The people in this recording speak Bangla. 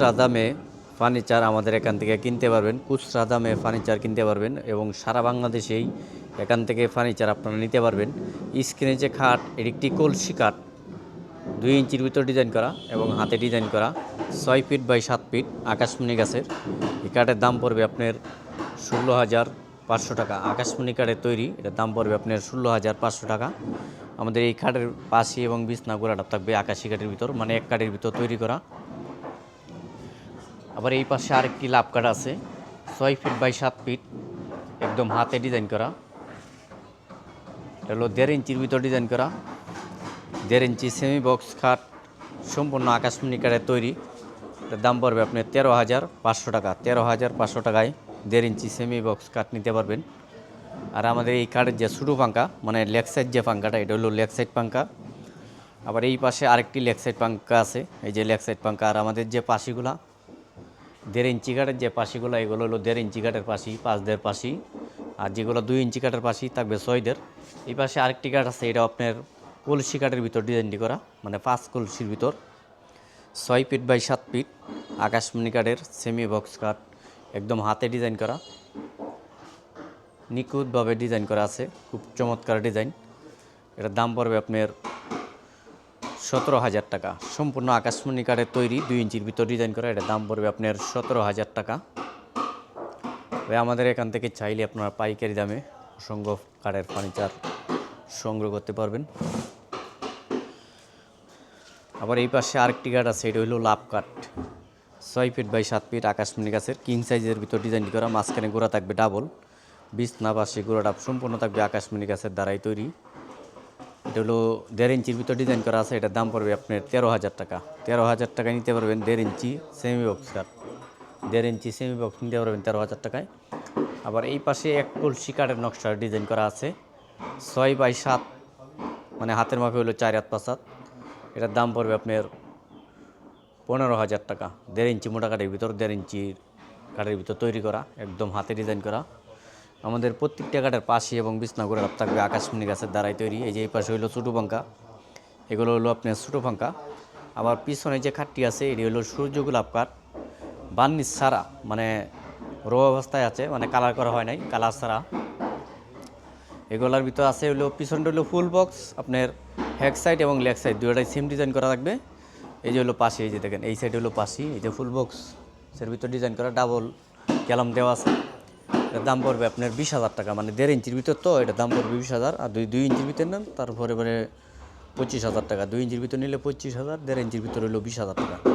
খুচরা দামে ফার্নিচার আমাদের এখান থেকে কিনতে পারবেন। খুচরা দামে ফার্নিচার কিনতে পারবেন এবং সারা বাংলাদেশেই এখান থেকে ফার্নিচার আপনারা নিতে পারবেন। স্ক্রিনে যে খাট একটি কলসি কাঠ দুই ইঞ্চির ভিতর ডিজাইন করা এবং হাতে ডিজাইন করা, ছয় ফিট বাই সাত ফিট আকাশমণি গাছের। এই কাঠের দাম পড়বে আপনার ষোলো হাজার পাঁচশো টাকা। আকাশমণি কাঠের তৈরি, এটার দাম পড়বে আপনার ষোলো হাজার পাঁচশো টাকা। আমাদের এই কাঠের পাশি এবং বিছনা গোড়াটা থাকবে আকাশি কাঠের ভিতর মানে এক কাঠের ভিতর তৈরি করা। আবার এই পাশে আরেকটি লাভ কাঠ আছে, ছয় ফিট বাই সাত ফিট, একদম হাতে ডিজাইন করা। এটা হলো দেড় ইঞ্চির ভিতর ডিজাইন করা। দেড় ইঞ্চি সেমি বক্স খাট, সম্পূর্ণ আকাশমণি কাঠের তৈরি। এটার দাম পড়বে আপনার তেরো হাজার পাঁচশো টাকা। তেরো হাজার পাঁচশো টাকায় দেড় ইঞ্চি সেমি বক্স কাঠ নিতে পারবেন। আর আমাদের এই কাঠের যে ছোটো পাঙ্কা মানে লেগ সাইড যে পাঙ্কাটা এটা হলো লেগ সাইড পাঙ্কা আবার এই পাশে আরেকটি লেগ সাইড পাঙ্কা আছে, এই যে লেগ সাইড পাঙ্কা আর আমাদের যে পাশিগুলা দেড় ইঞ্চি কাঠের যে পাশিগুলো, এগুলো হলো দেড় ইঞ্চি কাঠের পাশি, পাঁচ দেড় পাশি। আর যেগুলো দুই ইঞ্চি কাঠের পাশি থাকবে ছয় দেড়। এই পাশে আরেকটি কাঠ আছে, এটা আপনার কলসি কাঠের ভিতর ডিজাইনটি করা মানে পাঁচ কলসির ভিতর। ছয় ফিট বাই সাত ফিট, আকাশমণি কাঠের সেমি বক্স কাঠ, একদম হাতে ডিজাইন করা। নিখুঁতভাবে ডিজাইন করা আছে, খুব চমৎকার ডিজাইন এটার দাম পড়বে আপনার সতেরো হাজার টাকা। সম্পূর্ণ আকাশমণি কাঠের তৈরি দুই ইঞ্চির ভিতর ডিজাইন করা এটার দাম পড়বে আপনার সতেরো হাজার টাকা। তবে আমাদের এখান থেকে চাইলে আপনারা পাইকারি দামে অসংখ্য কাঠের ফার্নিচার সংগ্রহ করতে পারবেন। আবার এই পাশে আরেকটি কাঠ আছে, এটা হলো লাভ কাঠ। ছয় ফিট বাই সাত ফিট আকাশমণি গাছের, কিং সাইজের ভিতর ডিজাইন করা, মাঝখানে গোড়া থাকবে ডাবল, বিছনা পাশে গোড়াটা সম্পূর্ণ থাকবে আকাশমণি গাছের দ্বারাই তৈরি। এটা হলো দেড় ইঞ্চির ভিতর ডিজাইন করা আছে, এটার দাম পড়বে আপনার তেরো হাজার টাকা। তেরো হাজার টাকায় নিতে পারবেন দেড় ইঞ্চি সেমি বক্স দেড় ইঞ্চি সেমি বক্স নিতে পারবেন তেরো হাজার টাকায়। আবার এই পাশে এক কলসি কাঠের নকশার ডিজাইন করা আছে। ছয় বাই সাত মানে হাতের মাপে হলো চার হাত পাঁচ হাত। এটার দাম পড়বে আপনার পনেরো হাজার টাকা। দেড় ইঞ্চি মোটা কাঠের ভিতর, দেড় ইঞ্চির কাঠের ভিতর তৈরি করা, একদম হাতে ডিজাইন করা। আমাদের প্রত্যেকটা কাঠের পাশে এবং বিছনা করে থাকবে, আকাশমণি গাছের দ্বারাই তৈরি। এই যে এই পাশে হলো ছোটো পাঙ্কা এগুলো হলো আপনার ছোটো পাঙ্কা আবার পিছনে যে খাটটি আছে, এটি হলো সূর্য গোলাপ কাঠ। বার্নিশ সারা মানে রো অবস্থায় আছে মানে কালার করা হয় নাই, কালার ছাড়া। এগুলোর ভিতর আছে হলো, পিছনটা হলো ফুল বক্স, আপনার হ্যাক সাইড এবং লেগ সাইড দুটাই সেম ডিজাইন করা থাকবে। এই যে হলো পাশে, এই যে দেখেন, এই সাইড হলো পাশি, এই যে ফুল বক্স। এর ভিতর ডিজাইন করা ডাবল ক্যালাম দেওয়া আছে। দাম পড়বে আপনার বিশ হাজার টাকা মানে দেড় ইঞ্চির ভিতর তো, এটা দাম পড়বে বিশ হাজার। আর দুই দুই ইঞ্চির ভিতর নেন, তারপরে পরে পঁচিশ হাজার টাকা। দুই ইঞ্চির ভিতর নিলে পঁচিশ হাজার, দেড় ইঞ্চির ভিতর হলো বিশ হাজার টাকা।